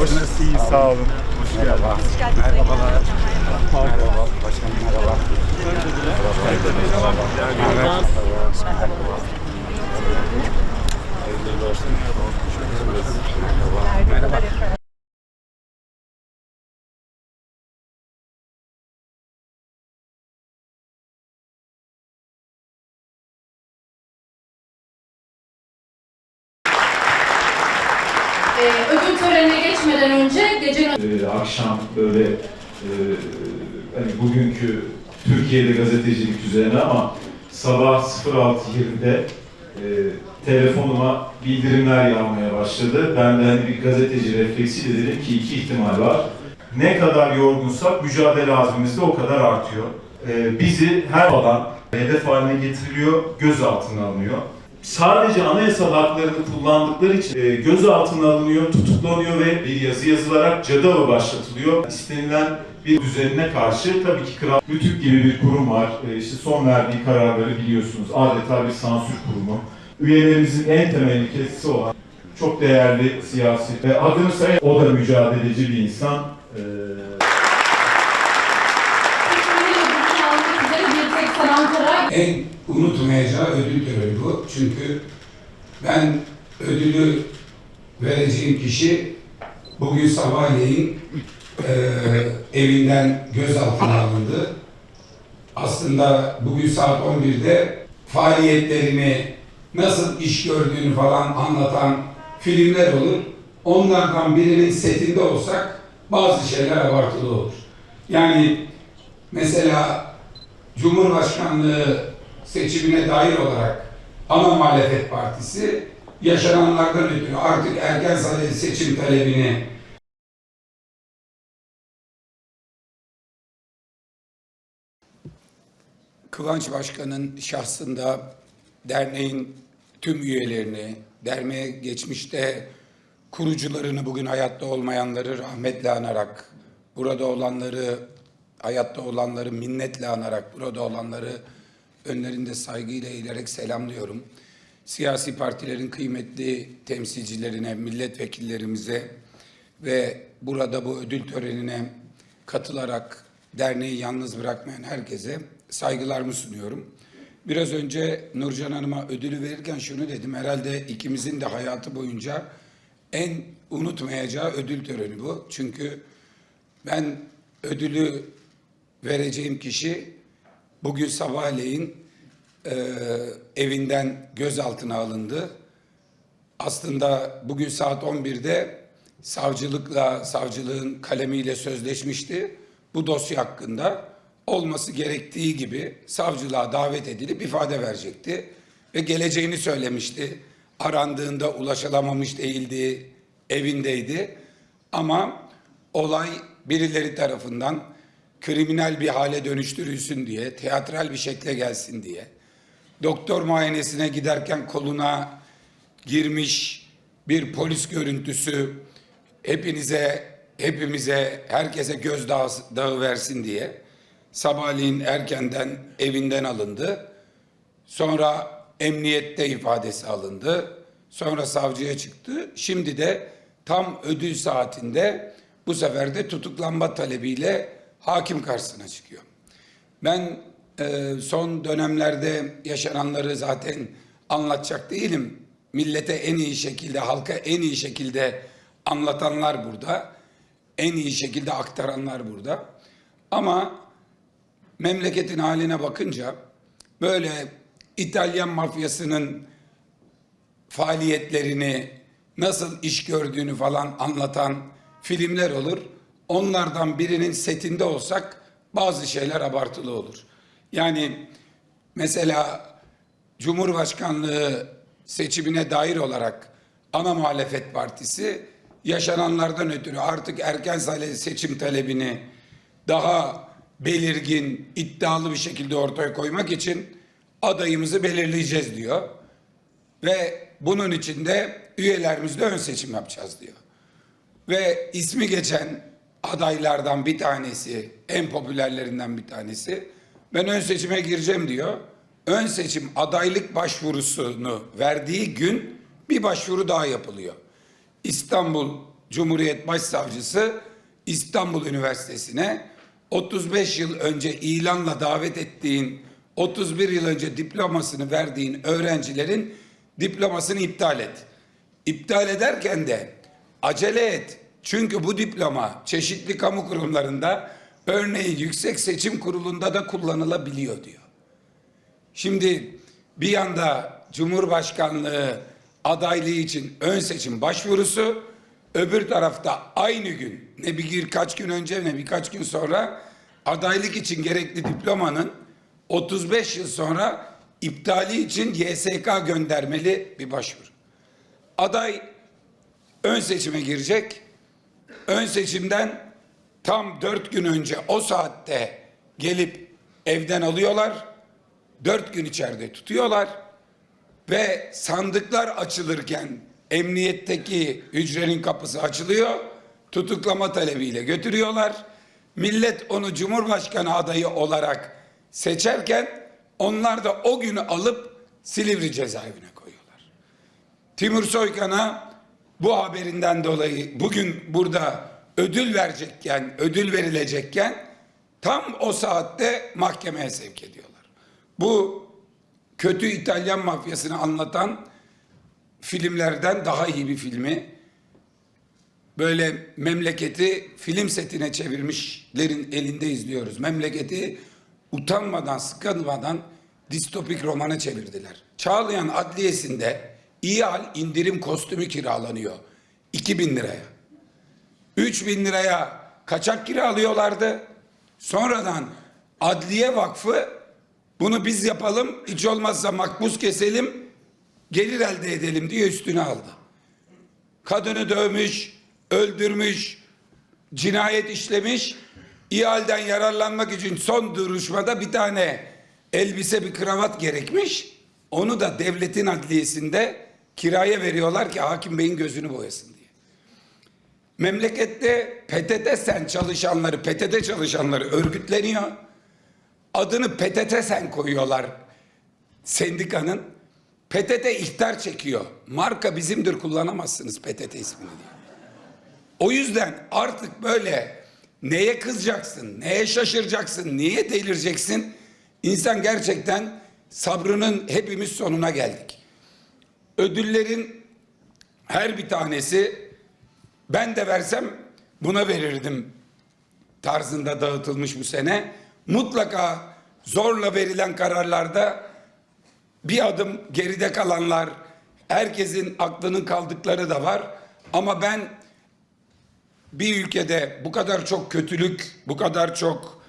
Nasılsınız? İyi, sağ olun. Hoş geldiniz. Merhabalar. Merhaba. Başkanım merhaba. Merhaba. Olsun. Merhaba. Merhaba. Ee, akşam böyle e, hani bugünkü Türkiye'de gazetecilik üzerine ama sabah 06.20'de e, telefonuma bildirimler yağmaya başladı. Ben de hani bir gazeteci refleksiyle dedim ki iki ihtimal var. Ne kadar yorgunsak mücadele azmimiz de o kadar artıyor. E, bizi her alan hedef haline getiriliyor, gözaltına alınıyor sadece anayasal haklarını kullandıkları için e, gözaltına alınıyor, tutuklanıyor ve bir yazı yazılarak cadı avı başlatılıyor. İstenilen bir düzenine karşı tabii ki Kral Rütük gibi bir kurum var. E, işte son verdiği kararları biliyorsunuz. Adeta bir sansür kurumu. Üyelerimizin en temel ilkesi olan çok değerli siyasi ve adını sayın o da mücadeleci bir insan. E, seçimleri ödülünü almak üzere bir tek Ankara En unutmayacağı ödül töreni bu. Çünkü ben ödülü vereceğim kişi bugün sabahleyin eee, evinden gözaltına alındı. Aslında bugün saat 11'de faaliyetlerini nasıl iş gördüğünü falan anlatan filmler olur. Onlardan birinin setinde olsak bazı şeyler abartılı olur. Yani mesela Cumhurbaşkanlığı seçimine dair olarak ana muhalefet partisi yaşananlardan ötürü artık erken seçim talebini Kıvanç Başkan'ın şahsında derneğin tüm üyelerini, derneğe geçmişte kurucularını bugün hayatta olmayanları rahmetle anarak, burada olanları, hayatta olanları minnetle anarak, burada olanları önlerinde saygıyla eğilerek selamlıyorum. Siyasi partilerin kıymetli temsilcilerine, milletvekillerimize ve burada bu ödül törenine katılarak derneği yalnız bırakmayan herkese saygılarımı sunuyorum. Biraz önce Nurcan Hanım'a ödülü verirken şunu dedim. Herhalde ikimizin de hayatı boyunca en unutmayacağı ödül töreni bu. Çünkü ben ödülü vereceğim kişi bugün sabahleyin e, evinden gözaltına alındı. Aslında bugün saat 11'de savcılıkla, savcılığın kalemiyle sözleşmişti. Bu dosya hakkında olması gerektiği gibi savcılığa davet edilip ifade verecekti. Ve geleceğini söylemişti. Arandığında ulaşılamamış değildi, evindeydi. Ama olay birileri tarafından kriminal bir hale dönüştürülsün diye, teatral bir şekle gelsin diye, doktor muayenesine giderken koluna girmiş bir polis görüntüsü hepinize, hepimize, herkese gözdağı dağı versin diye sabahleyin erkenden evinden alındı. Sonra emniyette ifadesi alındı. Sonra savcıya çıktı. Şimdi de tam ödül saatinde bu sefer de tutuklanma talebiyle hakim karşısına çıkıyor. Ben e, son dönemlerde yaşananları zaten anlatacak değilim. Millete en iyi şekilde, halka en iyi şekilde anlatanlar burada. En iyi şekilde aktaranlar burada. Ama memleketin haline bakınca böyle İtalyan mafyasının faaliyetlerini nasıl iş gördüğünü falan anlatan filmler olur. Onlardan birinin setinde olsak bazı şeyler abartılı olur. Yani mesela Cumhurbaşkanlığı seçimine dair olarak ana muhalefet partisi yaşananlardan ötürü artık erken seçim talebini daha belirgin, iddialı bir şekilde ortaya koymak için adayımızı belirleyeceğiz diyor. Ve bunun için de üyelerimizle ön seçim yapacağız diyor. Ve ismi geçen adaylardan bir tanesi, en popülerlerinden bir tanesi ben ön seçime gireceğim diyor. Ön seçim adaylık başvurusunu verdiği gün bir başvuru daha yapılıyor. İstanbul Cumhuriyet Başsavcısı İstanbul Üniversitesi'ne 35 yıl önce ilanla davet ettiğin 31 yıl önce diplomasını verdiğin öğrencilerin diplomasını iptal et. İptal ederken de acele et. Çünkü bu diploma çeşitli kamu kurumlarında örneğin Yüksek Seçim Kurulu'nda da kullanılabiliyor diyor. Şimdi bir yanda Cumhurbaşkanlığı adaylığı için ön seçim başvurusu, öbür tarafta aynı gün ne bir birkaç gün önce ne birkaç gün sonra adaylık için gerekli diplomanın 35 yıl sonra iptali için YSK göndermeli bir başvuru. Aday ön seçime girecek. Ön seçimden tam dört gün önce o saatte gelip evden alıyorlar. Dört gün içeride tutuyorlar. Ve sandıklar açılırken emniyetteki hücrenin kapısı açılıyor. Tutuklama talebiyle götürüyorlar. Millet onu Cumhurbaşkanı adayı olarak seçerken onlar da o günü alıp Silivri cezaevine koyuyorlar. Timur Soykan'a bu haberinden dolayı bugün burada ödül verecekken, ödül verilecekken tam o saatte mahkemeye sevk ediyorlar. Bu kötü İtalyan mafyasını anlatan filmlerden daha iyi bir filmi. Böyle memleketi film setine çevirmişlerin elinde izliyoruz. Memleketi utanmadan, sıkılmadan distopik romana çevirdiler. Çağlayan Adliyesi'nde iyi hal indirim kostümü kiralanıyor. 2000 liraya. 3000 liraya kaçak kiralıyorlardı. Sonradan Adliye Vakfı bunu biz yapalım hiç olmazsa makbuz keselim gelir elde edelim diye üstüne aldı. Kadını dövmüş, öldürmüş, cinayet işlemiş. İhalden yararlanmak için son duruşmada bir tane elbise bir kravat gerekmiş. Onu da devletin adliyesinde kiraya veriyorlar ki hakim beyin gözünü boyasın diye. Memlekette PTT sen çalışanları, PTT çalışanları örgütleniyor. Adını PTT sen koyuyorlar sendikanın. PTT ihtar çekiyor. Marka bizimdir kullanamazsınız PTT ismini diye. O yüzden artık böyle neye kızacaksın, neye şaşıracaksın, niye delireceksin? İnsan gerçekten sabrının hepimiz sonuna geldik. Ödüllerin her bir tanesi ben de versem buna verirdim tarzında dağıtılmış bu sene. Mutlaka zorla verilen kararlarda bir adım geride kalanlar, herkesin aklının kaldıkları da var. Ama ben bir ülkede bu kadar çok kötülük, bu kadar çok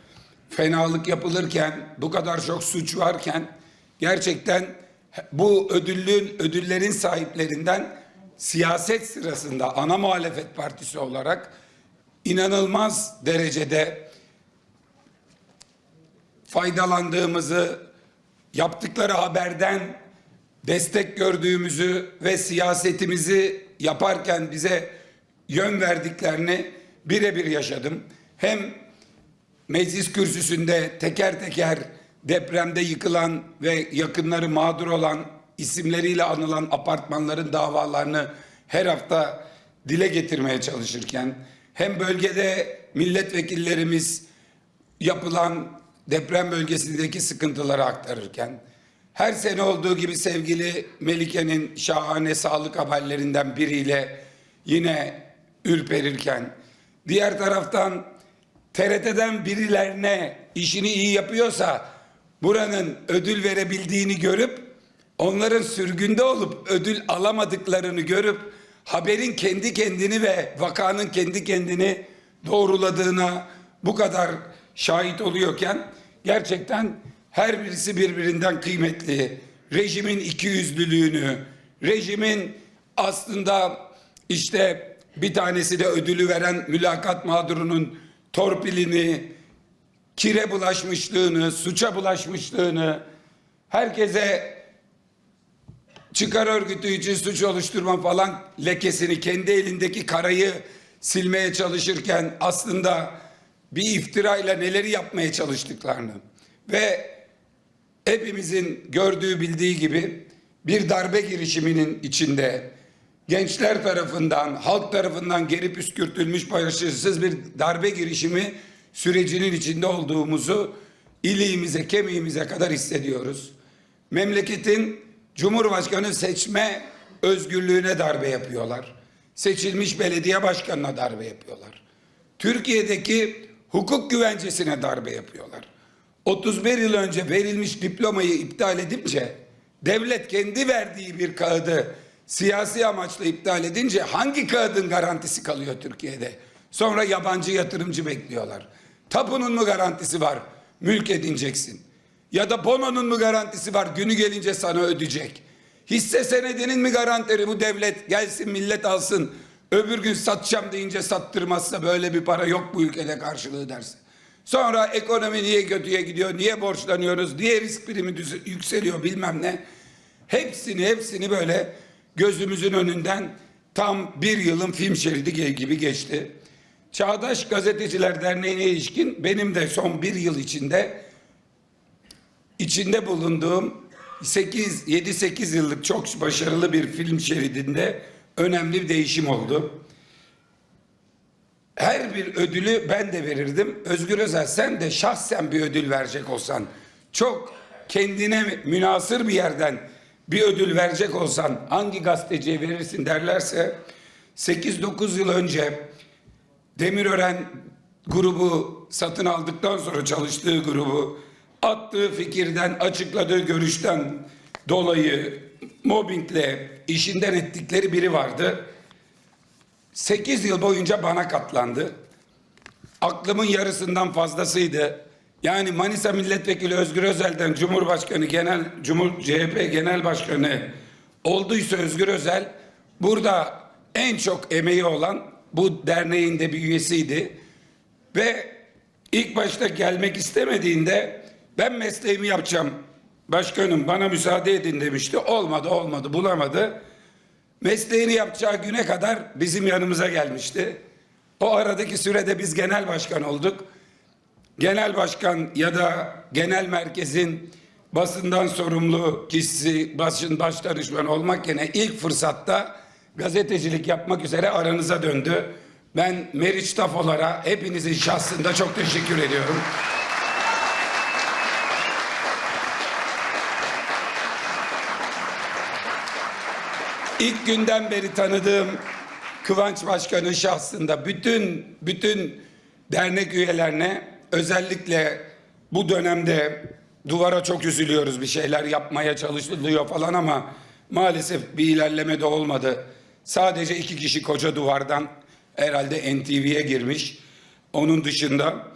fenalık yapılırken, bu kadar çok suç varken gerçekten bu ödüllün ödüllerin sahiplerinden siyaset sırasında ana muhalefet partisi olarak inanılmaz derecede faydalandığımızı, yaptıkları haberden destek gördüğümüzü ve siyasetimizi yaparken bize yön verdiklerini birebir yaşadım. Hem meclis kürsüsünde teker teker depremde yıkılan ve yakınları mağdur olan isimleriyle anılan apartmanların davalarını her hafta dile getirmeye çalışırken hem bölgede milletvekillerimiz yapılan deprem bölgesindeki sıkıntıları aktarırken her sene olduğu gibi sevgili Melike'nin şahane sağlık haberlerinden biriyle yine ürperirken diğer taraftan TRT'den birilerine işini iyi yapıyorsa buranın ödül verebildiğini görüp onların sürgünde olup ödül alamadıklarını görüp haberin kendi kendini ve vakanın kendi kendini doğruladığına bu kadar şahit oluyorken gerçekten her birisi birbirinden kıymetli. Rejimin ikiyüzlülüğünü, rejimin aslında işte bir tanesi de ödülü veren mülakat mağdurunun torpilini, kire bulaşmışlığını, suça bulaşmışlığını, herkese çıkar örgütü için suç oluşturma falan lekesini kendi elindeki karayı silmeye çalışırken aslında bir iftirayla neleri yapmaya çalıştıklarını ve hepimizin gördüğü bildiği gibi bir darbe girişiminin içinde gençler tarafından, halk tarafından geri püskürtülmüş başarısız bir darbe girişimi sürecinin içinde olduğumuzu iliğimize, kemiğimize kadar hissediyoruz. Memleketin Cumhurbaşkanı seçme özgürlüğüne darbe yapıyorlar. Seçilmiş belediye başkanına darbe yapıyorlar. Türkiye'deki hukuk güvencesine darbe yapıyorlar. 31 yıl önce verilmiş diplomayı iptal edince devlet kendi verdiği bir kağıdı siyasi amaçla iptal edince hangi kağıdın garantisi kalıyor Türkiye'de? Sonra yabancı yatırımcı bekliyorlar. Tapunun mu garantisi var? Mülk edineceksin. Ya da bononun mu garantisi var? Günü gelince sana ödeyecek. Hisse senedinin mi garanteri bu devlet gelsin millet alsın. Öbür gün satacağım deyince sattırmazsa böyle bir para yok bu ülkede karşılığı derse. Sonra ekonomi niye kötüye gidiyor, niye borçlanıyoruz, niye risk primi yükseliyor bilmem ne. Hepsini hepsini böyle gözümüzün önünden tam bir yılın film şeridi gibi geçti. Çağdaş Gazeteciler Derneği'ne ilişkin benim de son bir yıl içinde içinde bulunduğum 8 7-8 yıllık çok başarılı bir film şeridinde önemli bir değişim oldu. Her bir ödülü ben de verirdim. Özgür Özel sen de şahsen bir ödül verecek olsan, çok kendine münasır bir yerden bir ödül verecek olsan hangi gazeteciye verirsin derlerse 8-9 yıl önce Demirören grubu satın aldıktan sonra çalıştığı grubu attığı fikirden, açıkladığı görüşten dolayı mobbingle işinden ettikleri biri vardı. 8 yıl boyunca bana katlandı. Aklımın yarısından fazlasıydı. Yani Manisa Milletvekili Özgür Özel'den Cumhurbaşkanı Genel Cumhur CHP Genel Başkanı olduysa Özgür Özel burada en çok emeği olan bu derneğin de bir üyesiydi. Ve ilk başta gelmek istemediğinde ben mesleğimi yapacağım başkanım bana müsaade edin demişti. Olmadı olmadı bulamadı. Mesleğini yapacağı güne kadar bizim yanımıza gelmişti. O aradaki sürede biz genel başkan olduk. Genel başkan ya da genel merkezin basından sorumlu kişisi, başın baş danışman olmak yerine ilk fırsatta gazetecilik yapmak üzere aranıza döndü. Ben Meriç Tafolar'a hepinizin şahsında çok teşekkür ediyorum. İlk günden beri tanıdığım Kıvanç Başkan'ın şahsında bütün bütün dernek üyelerine özellikle bu dönemde duvara çok üzülüyoruz bir şeyler yapmaya çalışılıyor falan ama maalesef bir ilerleme de olmadı. Sadece iki kişi koca duvardan herhalde NTV'ye girmiş. Onun dışında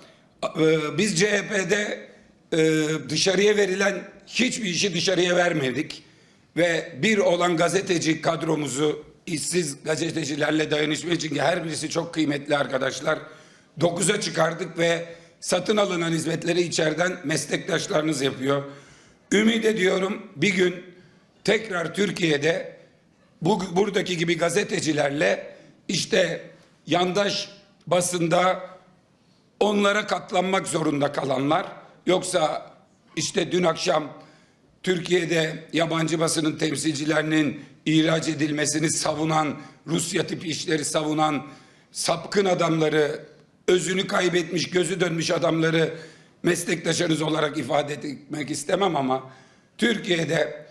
e, biz CHP'de e, dışarıya verilen hiçbir işi dışarıya vermedik ve bir olan gazeteci kadromuzu işsiz gazetecilerle dayanışma için her birisi çok kıymetli arkadaşlar. Dokuza çıkardık ve satın alınan hizmetleri içeriden meslektaşlarınız yapıyor. Ümit ediyorum bir gün tekrar Türkiye'de bu buradaki gibi gazetecilerle işte yandaş basında onlara katlanmak zorunda kalanlar yoksa işte dün akşam Türkiye'de yabancı basının temsilcilerinin ihraç edilmesini savunan, Rusya tipi işleri savunan sapkın adamları, özünü kaybetmiş, gözü dönmüş adamları meslektaşınız olarak ifade etmek istemem ama Türkiye'de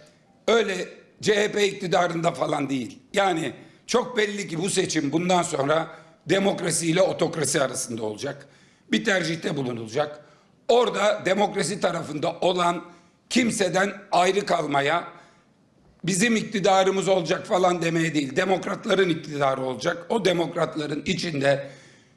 öyle CHP iktidarında falan değil. Yani çok belli ki bu seçim bundan sonra demokrasi ile otokrasi arasında olacak. Bir tercihte bulunulacak. Orada demokrasi tarafında olan kimseden ayrı kalmaya, bizim iktidarımız olacak falan demeye değil, demokratların iktidarı olacak. O demokratların içinde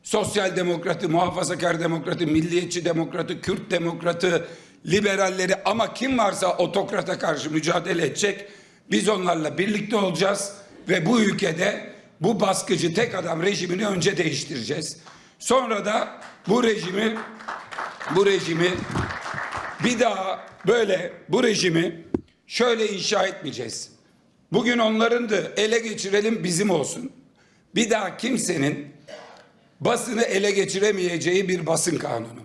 sosyal demokratı, muhafazakar demokratı, milliyetçi demokratı, Kürt demokratı, liberalleri ama kim varsa otokrata karşı mücadele edecek. Biz onlarla birlikte olacağız ve bu ülkede bu baskıcı tek adam rejimini önce değiştireceğiz. Sonra da bu rejimi bu rejimi bir daha böyle bu rejimi şöyle inşa etmeyeceğiz. Bugün onların da ele geçirelim bizim olsun. Bir daha kimsenin basını ele geçiremeyeceği bir basın kanunu.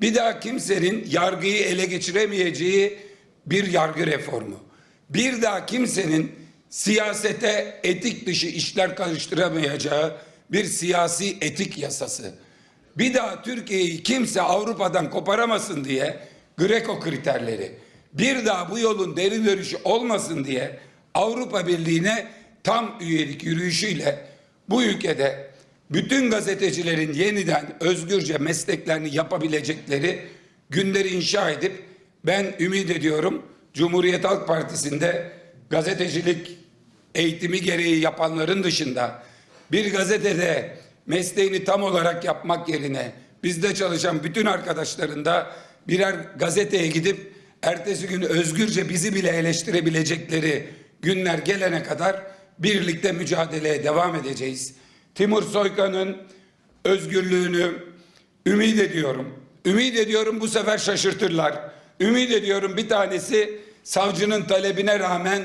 Bir daha kimsenin yargıyı ele geçiremeyeceği bir yargı reformu. Bir daha kimsenin siyasete etik dışı işler karıştıramayacağı bir siyasi etik yasası. Bir daha Türkiye'yi kimse Avrupa'dan koparamasın diye Greco kriterleri. Bir daha bu yolun derin dönüşü olmasın diye Avrupa Birliği'ne tam üyelik yürüyüşüyle bu ülkede bütün gazetecilerin yeniden özgürce mesleklerini yapabilecekleri günleri inşa edip ben ümit ediyorum Cumhuriyet Halk Partisi'nde gazetecilik eğitimi gereği yapanların dışında bir gazetede mesleğini tam olarak yapmak yerine bizde çalışan bütün arkadaşların da birer gazeteye gidip ertesi gün özgürce bizi bile eleştirebilecekleri günler gelene kadar birlikte mücadeleye devam edeceğiz. Timur Soykan'ın özgürlüğünü ümit ediyorum. Ümit ediyorum bu sefer şaşırtırlar. Ümit ediyorum bir tanesi savcının talebine rağmen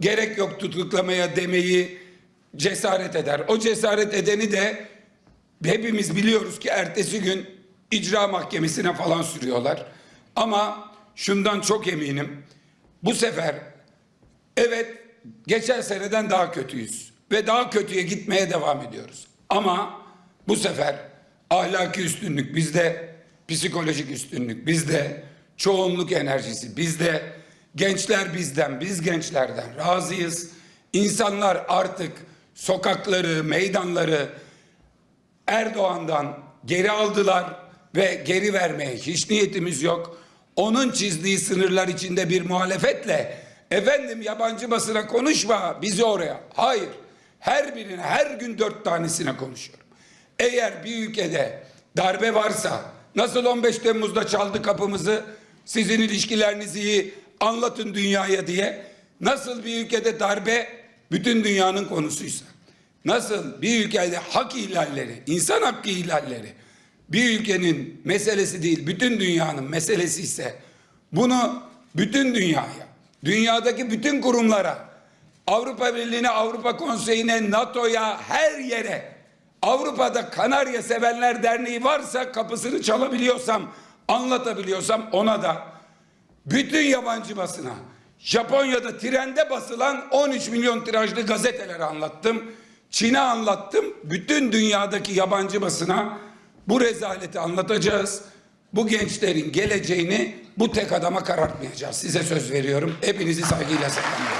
gerek yok tutuklamaya demeyi cesaret eder. O cesaret edeni de hepimiz biliyoruz ki ertesi gün icra mahkemesine falan sürüyorlar. Ama şundan çok eminim. Bu sefer evet geçen seneden daha kötüyüz ve daha kötüye gitmeye devam ediyoruz. Ama bu sefer ahlaki üstünlük bizde, psikolojik üstünlük bizde, çoğunluk enerjisi bizde, gençler bizden, biz gençlerden razıyız. İnsanlar artık sokakları, meydanları Erdoğan'dan geri aldılar ve geri vermeye hiç niyetimiz yok. Onun çizdiği sınırlar içinde bir muhalefetle efendim yabancı basına konuşma bizi oraya. Hayır. Her birine her gün dört tanesine konuşuyorum. Eğer bir ülkede darbe varsa nasıl 15 Temmuz'da çaldı kapımızı sizin ilişkilerinizi iyi anlatın dünyaya diye. Nasıl bir ülkede darbe? Bütün dünyanın konusuysa. Nasıl bir ülkede hak ihlalleri, insan hakkı ihlalleri bir ülkenin meselesi değil, bütün dünyanın meselesi ise bunu bütün dünyaya, dünyadaki bütün kurumlara, Avrupa Birliği'ne, Avrupa Konseyi'ne, NATO'ya, her yere Avrupa'da Kanarya Sevenler Derneği varsa kapısını çalabiliyorsam, anlatabiliyorsam ona da bütün yabancı basına, Japonya'da trende basılan 13 milyon tirajlı gazeteleri anlattım. Çin'e anlattım. Bütün dünyadaki yabancı basına bu rezaleti anlatacağız. Bu gençlerin geleceğini bu tek adama karartmayacağız. Size söz veriyorum. Hepinizi saygıyla selamlıyorum.